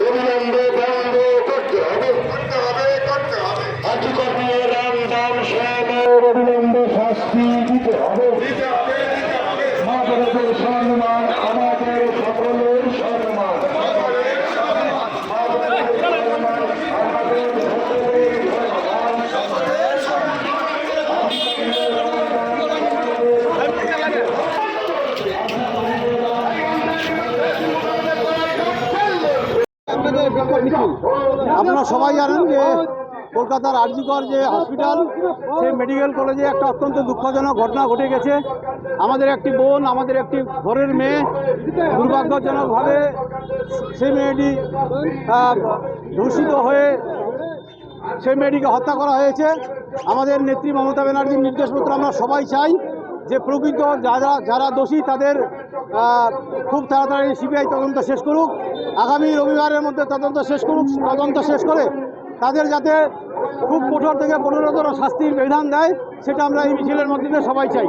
অবিলম্বে বন্ধ করতে হবে। করতে হবে করতে হবে। অবিলম্বে শাস্তি দিতে হবে। দিতে হবে দিতে হবে। আমাদের আপনারা সবাই জানেন যে কলকাতার আরজিকর যে হসপিটাল, সেই মেডিকেল কলেজে একটা অত্যন্ত দুঃখজনক ঘটনা ঘটে গেছে। আমাদের একটি বোন, আমাদের একটি ঘরের মেয়ে দুর্ভাগ্যজনকভাবে সেই মেয়েটি ধূষিত হয়ে সেই মেয়েটিকে হত্যা করা হয়েছে। আমাদের নেত্রী মমতা ব্যানার্জির নির্দেশপত্র আমরা সবাই চাই। যে প্রকৃত যারা যারা দোষী তাদের খুব তাড়াতাড়ি সিবিআই তদন্ত শেষ করুক। আগামী রবিবারের মধ্যে তদন্ত শেষ করুক, তদন্ত শেষ করে তাদের যাতে খুব কঠোর থেকে কঠোরতর শাস্তির বিধান দেয়, সেটা আমরা এই মিছিলের মধ্যে সবাই চাই।